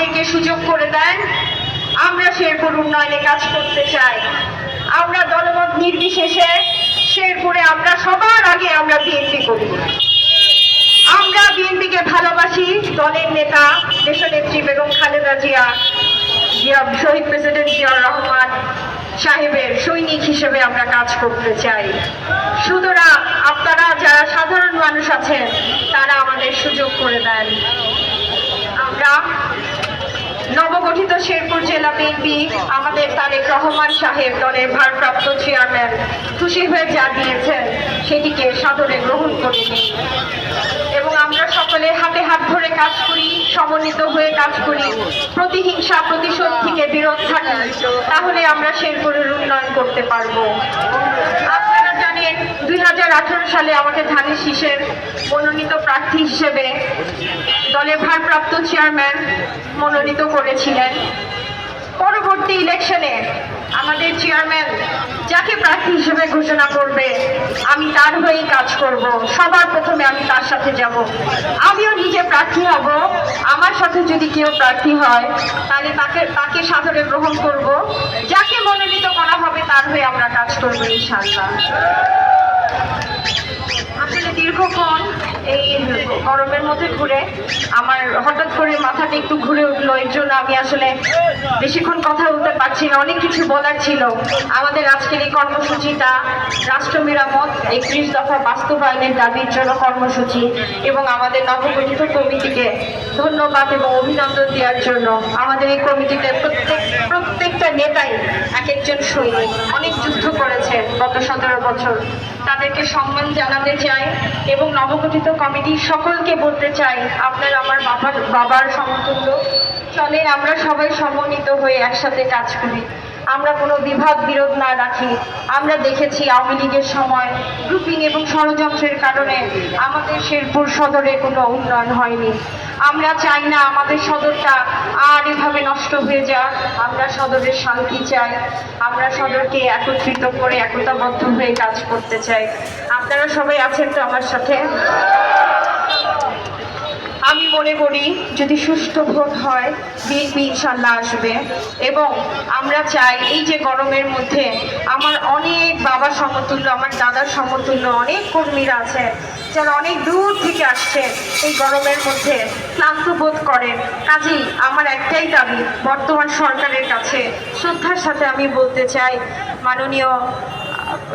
আমাদেরকে সুযোগ করে দেন। আমরা শেরপুর উন্নয়নে কাজ করতে চাই। আমরা দলমত নির্বিশেষে শেরপুরে আমরা সবার আগে আমরা বিএনপি করি। আমরা বিএনপিকে ভালোবাসি। দলের নেতা, দেশনেত্রী বেগম খালেদা জিয়া জিয়া, শহীদ প্রেসিডেন্ট জিয়াউর রহমান সাহেবের সৈনিক হিসেবে আমরা কাজ করতে চাই। সুতরাং আপনারা যারা সাধারণ মানুষ আছেন, তারা আমাদের সুযোগ করে দেন। আমরা নবগঠিত শেরপুর জেলা বিএনপি আমাদের তারেক রহমান সাহেব দলের ভারপ্রাপ্ত চেয়ারম্যান খুশি হয়ে যা দিয়েছেন, সেটিকে সাদরে গ্রহণ করে নিই এবং আমরা সকলে হাতে হাত ধরে কাজ করি, সমন্বিত হয়ে কাজ করি, প্রতিহিংসা প্রতিশোধ থেকে বিরত থাকি, তাহলে আমরা শেরপুরের উন্নয়ন করতে পারব। আপনারা জানেন, দুই হাজার আঠারো সালে আমাকে ধানের শীষের মনোনীত প্রার্থী হিসেবে দলের ভারপ্রাপ্ত চেয়ারম্যান মনোনীত করেছিলেন। পরবর্তী ইলেকশনে আমাদের চেয়ারম্যান যাকে প্রার্থী হিসেবে ঘোষণা করবে, আমি তার হয়েই কাজ করব। সবার প্রথমে আমি তার সাথে যাব। আমিও নিজে প্রার্থী হব। আমার সাথে যদি কেউ প্রার্থী হয়, তাহলে তাকে তাকে সাদরে গ্রহণ করব। যাকে মনোনীত করা হবে, তার হয়ে আমরা কাজ করব এই ইনশাল্লাহ আসলে দীর্ঘক্ষণ এই গরমের মধ্যে ঘুরে আমার হঠাৎ করে মাথাটা একটু ঘুরে উঠল। এর জন্য আমি আসলে বেশিক্ষণ কথা বলতে পারছি না, অনেক কিছু বলার ছিল। আমাদের আজকের এই কর্মসূচিটা রাষ্ট্র মেরামত একত্রিশ দফা বাস্তবায়নের দাবির জন্য কর্মসূচি এবং আমাদের নবগঠিত কমিটিকে ধন্যবাদ এবং অভিনন্দন দেওয়ার জন্য আমাদের এই কমিটিতে প্রত্যেক, প্রত্যেকটা নেতাই এক একজন সৈনিক। অনেক করেছে গত সতেরো বছর। তাদেরকে সম্মান জানাতে চাই এবং নবগঠিত কমিটির সকলকে বলতে চাই, আপনার আমার বাবার বাবার সমতুল্য। চলে আমরা সবাই সমন্বিত হয়ে একসাথে কাজ করি। আমরা কোনো বিভাগ বিরোধ না রাখি। আমরা দেখেছি আওয়ামী লীগের সময় গ্রুপিং এবং ষড়যন্ত্রের কারণে আমাদের শেরপুর সদরে কোনো উন্নয়ন হয়নি। আমরা চাই না আমাদের সদরটা আর এভাবে নষ্ট হয়ে যাক। আমরা সদরের শান্তি চাই। আমরা সদরকে একত্রিত করে একতাবদ্ধ হয়ে কাজ করতে চাই। আপনারা সবাই আছেন তো আমার সাথে? আমি মনে করি যদি সুষ্ঠু ভোট হয়, বিএনপি ইনশাল্লাহ আসবে। এবং আমরা চাই এই যে গরমের মধ্যে আমার অনেক বাবার সমতুল্য, আমার দাদার সমতুল্য, অনেক কর্মীরা আছে যারা অনেক দূর থেকে আসছে এই গরমের মধ্যে, ক্লান্ত বোধ করেন। কাজেই আমার একটাই দাবি, বর্তমান সরকারের কাছে শ্রদ্ধার সাথে আমি বলতে চাই, মাননীয়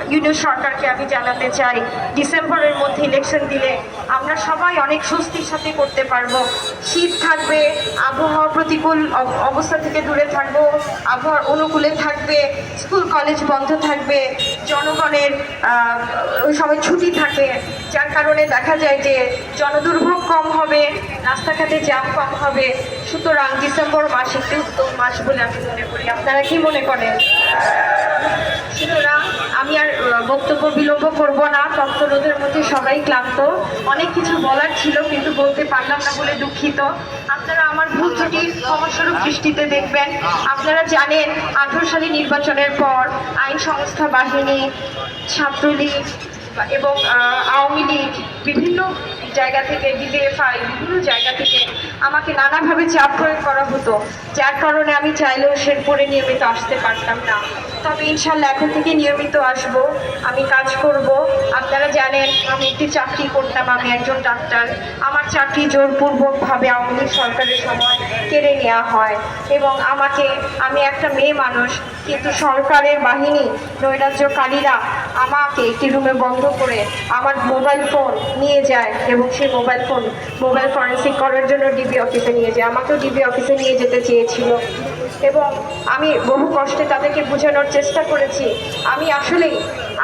ইউনিয়ন সরকারকে আমি জানাতে চাই, ডিসেম্বরের মধ্যে ইলেকশন দিলে আমরা সবাই অনেক স্বস্তির সাথে করতে পারব। শীত থাকবে, আবহাওয়া প্রতিকূল অব- অবস্থা থেকে দূরে থাকব, আবহাওয়ার অনুকূলে থাকবে, স্কুল, কলেজ বন্ধ থাকবে, জনগণের ওই সময় ছুটি থাকে। যার কারণে দেখা যায় যে জনদুর্ভোগ কম হবে, রাস্তাঘাটে জ্যাম কম হবে। সুতরাং ডিসেম্বর মাস একটি উত্তম মাস বলে আমি মনে করি। আপনারা কি মনে করেন সুতরাং আমি আর আহ, বক্তব্য বিলম্ব করব না তপ্ত রোদের মধ্যে সবাই ক্লান্ত। অনেক কিছু বলার ছিল, কিন্তু বলতে পারলাম না বলে দুঃখিত। আপনারা আমার ভুল ত্রুটি ক্ষমাস্বরূপ দৃষ্টিতে দেখবেন। আপনারা জানেন, আঠারো সালে নির্বাচনের পর আইন সংস্থা, বাহিনী, ছাত্রলীগ এবং আওয়ামী লীগ বিভিন্ন জায়গা থেকে ডিজিএফআই বিভিন্ন জায়গা থেকে আমাকে নানাভাবে চাপ প্রয়োগ করা হতো। যার কারণে আমি চাইলেও শেরপুরে নিয়মিত আসতে পারতাম না। তবে ইনশাল্লাহ এখন থেকে নিয়মিত আসব, আমি কাজ করব। আপনারা জানেন, আমি একটি চাকরি করতাম, আমি একজন ডাক্তার। আমার চাকরি জোরপূর্বকভাবে আওয়ামী সরকারের সময় কেড়ে নেওয়া হয় এবং আমাকে, আমি একটা মেয়ে মানুষ, কিন্তু সরকারের বাহিনী, নৈরাজ্যকারীরা আমাকে একটি রুমে বন্ধ করে আমার মোবাইল ফোন নিয়ে যায় এবং সেই মোবাইল ফোন, মোবাইল ফরেন্সিক করার জন্য ডিবি অফিসে নিয়ে যায়। আমাকেও ডিবি অফিসে নিয়ে যেতে চেয়েছিল। এবং আমি বহু কষ্টে তাদেরকে বোঝানোর চেষ্টা করেছি। আমি আসলেই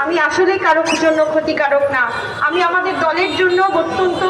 আমি আসলেই কারোর জন্য ক্ষতিকারক না। আমি আমাদের দলের জন্য অত্যন্ত